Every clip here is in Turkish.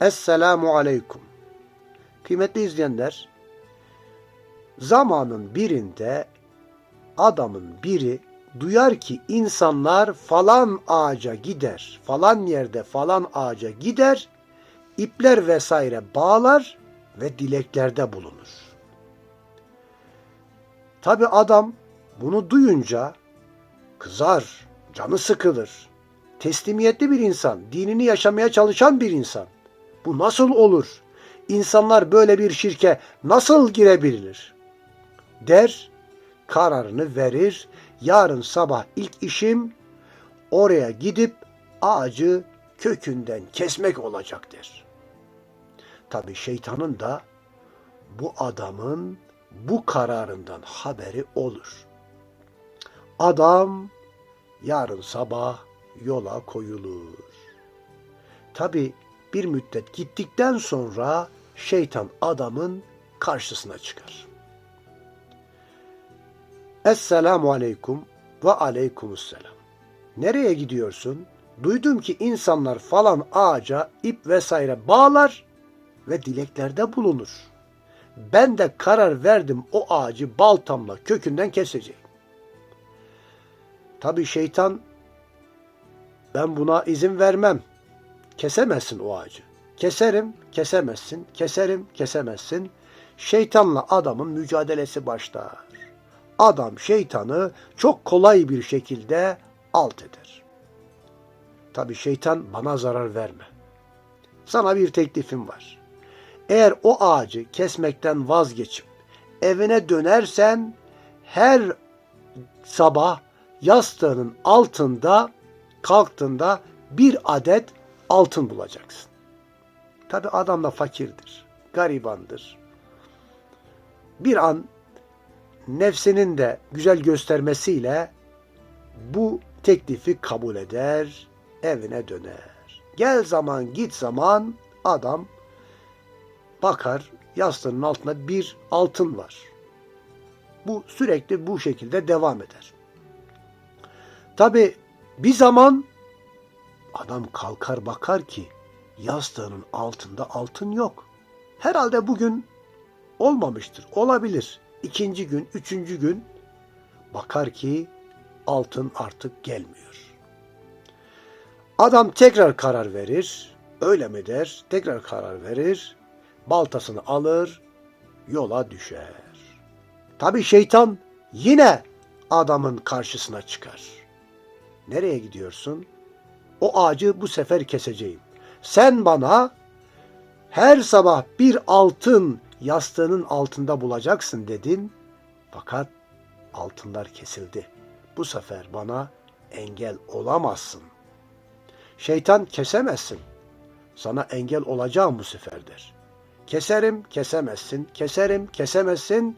Esselamu Aleyküm. Kıymetli izleyenler, zamanın birinde adamın biri duyar ki insanlar falan ağaca gider, falan yerde falan ağaca gider, ipler vesaire bağlar ve dileklerde bulunur. Tabi adam bunu duyunca kızar, canı sıkılır. Teslimiyetli bir insan, dinini yaşamaya çalışan bir insan. Bu nasıl olur? İnsanlar böyle bir şirke nasıl girebilir? Der, kararını verir. Yarın sabah ilk işim oraya gidip ağacı kökünden kesmek olacak der. Tabi şeytanın da bu adamın bu kararından haberi olur. Adam yarın sabah yola koyulur. Tabi bir müddet gittikten sonra şeytan adamın karşısına çıkar. Esselamu aleyküm ve aleykümselam. Nereye gidiyorsun? Duydum ki insanlar falan ağaca ip vesaire bağlar ve dileklerde bulunur. Ben de karar verdim o ağacı baltamla kökünden keseceğim. Tabi şeytan ben buna izin vermem. Kesemezsin o ağacı. Keserim, kesemezsin. Keserim, kesemezsin. Şeytanla adamın mücadelesi başlar. Adam şeytanı çok kolay bir şekilde alt eder. Tabi şeytan bana zarar verme. Sana bir teklifim var. Eğer o ağacı kesmekten vazgeçip evine dönersen her sabah yastığının altında kalktığında bir adet altın bulacaksın. Tabi adam da fakirdir, garibandır. Bir an nefsinin de güzel göstermesiyle bu teklifi kabul eder, evine döner. Gel zaman git zaman adam bakar yastığının altında bir altın var. Bu sürekli bu şekilde devam eder. Tabi bir zaman adam kalkar bakar ki yastığının altında altın yok. Herhalde bugün olmamıştır. Olabilir. İkinci gün, üçüncü gün bakar ki altın artık gelmiyor. Adam tekrar karar verir. Öyle mi der? Tekrar karar verir. Baltasını alır, yola düşer. Tabi şeytan yine adamın karşısına çıkar. Nereye gidiyorsun? O ağacı bu sefer keseceğim. Sen bana her sabah bir altın yastığının altında bulacaksın dedin. Fakat altınlar kesildi. Bu sefer bana engel olamazsın. Şeytan kesemezsin. Sana engel olacağım bu sefer der. Keserim, kesemezsin, keserim, kesemezsin.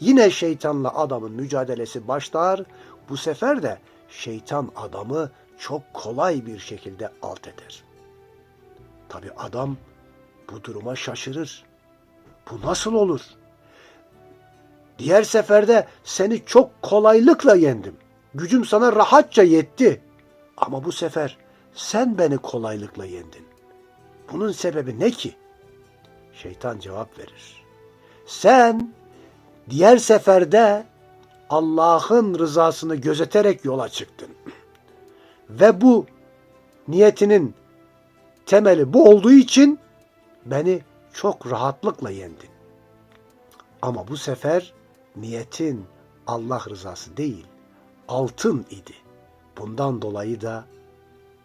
Yine şeytanla adamın mücadelesi başlar. Bu sefer de şeytan adamı çok kolay bir şekilde alt eder. Tabi adam bu duruma şaşırır. Bu nasıl olur? Diğer seferde seni çok kolaylıkla yendim. Gücüm sana rahatça yetti. Ama bu sefer sen beni kolaylıkla yendin. Bunun sebebi ne ki? Şeytan cevap verir. Sen diğer seferde Allah'ın rızasını gözeterek yola çıktın. Ve bu niyetinin temeli bu olduğu için beni çok rahatlıkla yendin. Ama bu sefer niyetin Allah rızası değil, altın idi. Bundan dolayı da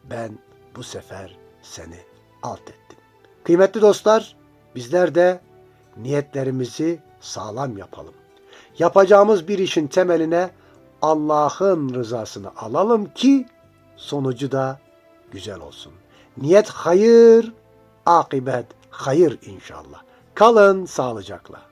ben bu sefer seni alt ettim. Kıymetli dostlar, bizler de niyetlerimizi sağlam yapalım. Yapacağımız bir işin temeline Allah'ın rızasını alalım ki sonucu da güzel olsun. Niyet hayır, akibet hayır inşallah. Kalın sağlıcakla.